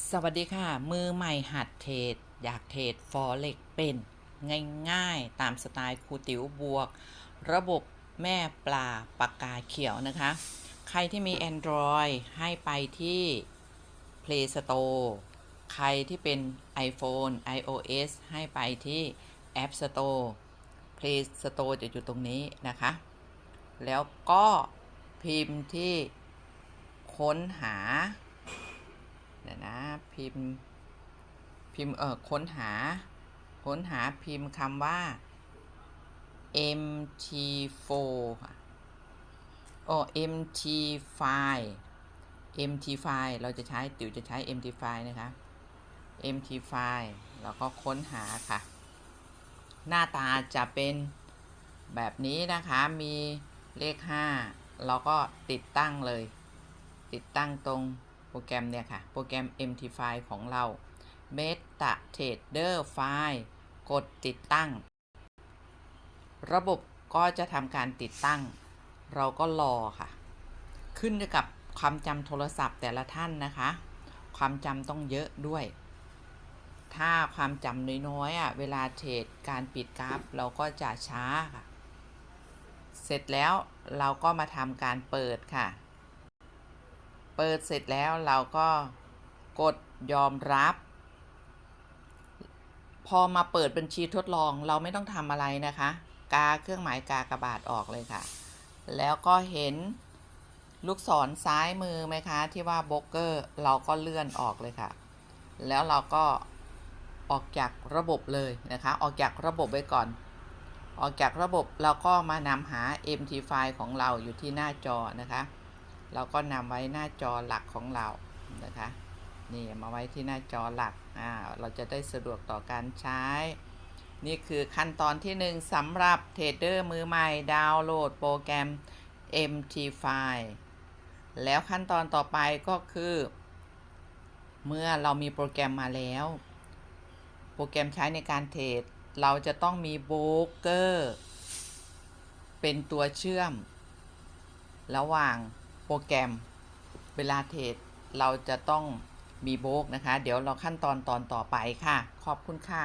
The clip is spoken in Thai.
สวัสดีค่ะ มือใหม่หัดเทรดอยากเทรดฟอเร็กเป็นง่ายๆ ตามสไตล์ครูติ๋วบวก ระบบแม่ปลาปากกาเขียวนะคะ ใครที่มี Android ให้ไปที่ Play Store ใครที่เป็น iPhone iOS ให้ไปที่ App Store Play Store จะอยู่ตรงนี้นะคะ แล้วก็พิมพ์ที่ค้นหา เดี๋ยวนะพิมพ์พิมพ์เออค้นหา ค้นหาพิมพ์คำว่า mt4 โอ้ mt file mt file เราจะใช้ติ๋วจะใช้ mt file นะคะ mt file แล้วก็ค้นหาค่ะ หน้าตาจะเป็นแบบนี้นะคะมีเลข 5 เราก็ติดตั้งเลย ติดตั้งตรง โปรแกรมเนี่ยค่ะ โปรแกรม MT File ของเรา MetaTrader File กดติดตั้ง ระบบก็จะทำการติดตั้ง เราก็รอค่ะ ขึ้นกับความจำโทรศัพท์แต่ละท่านนะคะ ความจำต้องเยอะด้วย ถ้าความจำน้อยๆอะเวลาเทรดการปิดกราฟเราก็จะช้าค่ะ เสร็จแล้วเราก็มาทำการเปิดค่ะ ปิดเสร็จแล้วเราก็กดยอมรับ พอมาเปิดบัญชีทดลองเราไม่ต้องทำอะไรนะคะ กาเครื่องหมายกากระบาทออกเลยค่ะ แล้วก็เห็นลูกศรซ้ายมือไหมคะ ที่ว่าโบรกเกอร์เราก็เลื่อนออกเลยค่ะ แล้วเราก็ออกจากระบบเลยนะคะ ออกจากระบบไว้ก่อน ออกจากระบบเราก็มานำหา MT file ของเราอยู่ที่หน้าจอนะคะ เราก็นำไว้หน้าจอหลักของเรานะคะนี่มาไว้ที่หน้าจอหลักอ่าเราจะได้สะดวกต่อการใช้ นี่คือขั้นตอนที่ 1สำหรับเทรดเดอร์มือใหม่ดาวน์โหลดโปรแกรม MT File แล้วขั้นตอนต่อไปก็คือ เมื่อเรามีโปรแกรมมาแล้ว โปรแกรมใช้ในการเทรดเราจะต้องมีโบรกเกอร์เป็นตัวเชื่อม ระหว่าง รแกรมเวลาเทรดเราจะต้องมีโบกนะคะ เดี๋ยวเราขั้นตอนตอนต่อไปค่ะ ขอบคุณค่ะ